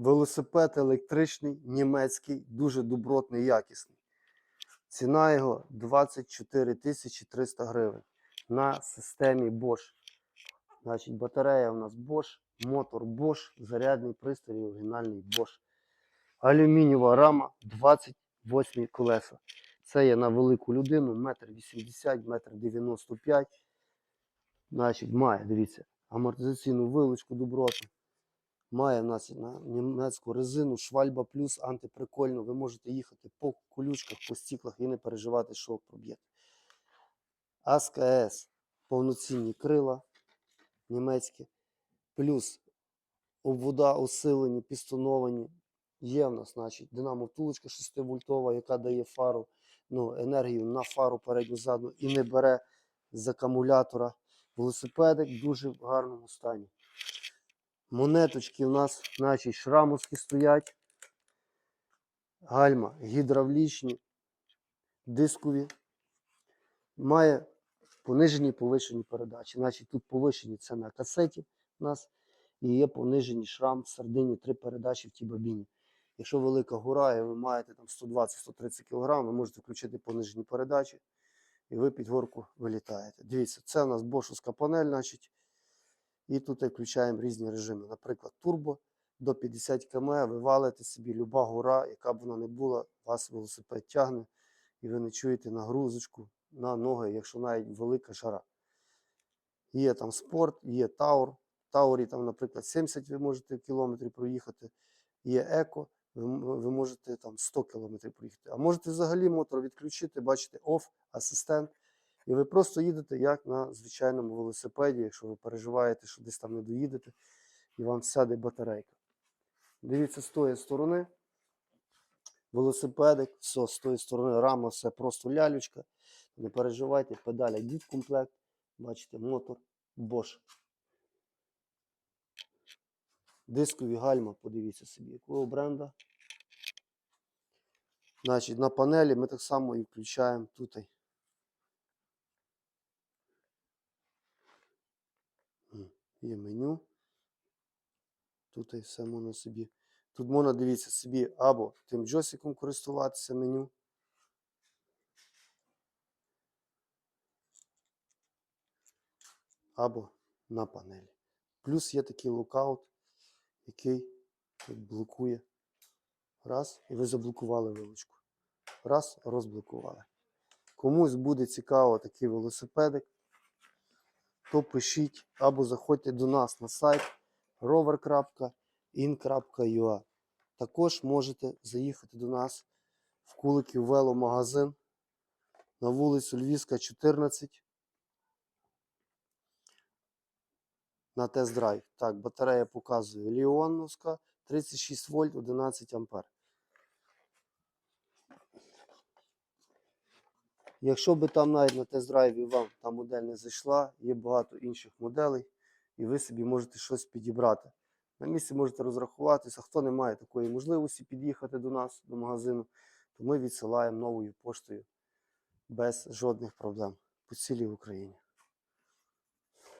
Велосипед електричний, німецький, дуже добротний, якісний. Ціна його 24 тисячі 300 гривень на системі Bosch. Значить, батарея у нас Bosch, мотор Bosch, зарядний пристрій оригінальний Bosch. Алюмінієва рама 28 колеса. Це є на велику людину, 1,80 м, 1,95 м. Значить, має, дивіться, амортизаційну вилочку добротну. Має в нас на німецьку резину, швальба плюс антиприкольну. Ви можете їхати по колючках, по стіклах і не переживати, що проб'єте. АСКС, повноцінні крила німецькі, плюс обвода усилені, пістоновані. Є в нас, значить, динамо втулочка 6 вольтова, яка дає фару, ну, енергію на фару передню задну і не бере з акумулятора. Велосипедик в дуже гарному стані. Монеточки у нас, значить, шрамовські стоять. Гальма гідравлічні, дискові. Має понижені і повишені передачі. Значить, тут повишені це на касеті у нас. І є понижені шрам в середині три передачі в тій бабіні. Якщо велика гора і ви маєте там 120-130 кг, ви можете включити понижені передачі, і ви під горку вилітаєте. Дивіться, це у нас бошовська панель, значить. І тут включаємо різні режими. Наприклад, турбо до 50 км ви валите собі люба гора, яка б вона не була, вас велосипед тягне, і ви не чуєте нагрузочку на ноги, якщо навіть велика жара. Є там спорт, є таур. В таурі, там, наприклад, 70 ви можете кілометрів проїхати. Є еко, ви, ви можете там 100 кілометрів проїхати. А можете взагалі мотор відключити, бачите, оф, асистент. І ви просто їдете як на звичайному велосипеді, якщо ви переживаєте, що десь там не доїдете, і вам сяде батарейка. Дивіться з тої сторони. Велосипедик, все, з тої сторони рама, все просто лялючка. Не переживайте, педалі йдуть в комплект. Бачите, мотор Bosch. Дискові гальма, подивіться собі, якого бренда. Значить, на панелі ми так само і включаємо тут. М, Є меню. Тут і все можна собі. Тут можна дивіться собі або тим джойстиком користуватися меню. Або на панелі. Плюс є такий локаут, який блокує. Раз, і ви заблокували вилочку. Раз, розблокували. Комусь буде цікаво такий велосипедик, то пишіть або заходьте до нас на сайт rover.in.ua. Також можете заїхати до нас в Куликів веломагазин на вулицю Львівська, 14 на тест-драйв. Так, батарея показує Ліоновська 36 вольт 11 ампер. Якщо би там навіть на тест-драйві вам та модель не зайшла, є багато інших моделей, і ви собі можете щось підібрати. На місці можете розрахуватися. Хто не має такої можливості під'їхати до нас, до магазину, то ми відсилаємо новою поштою без жодних проблем по цілій Україні.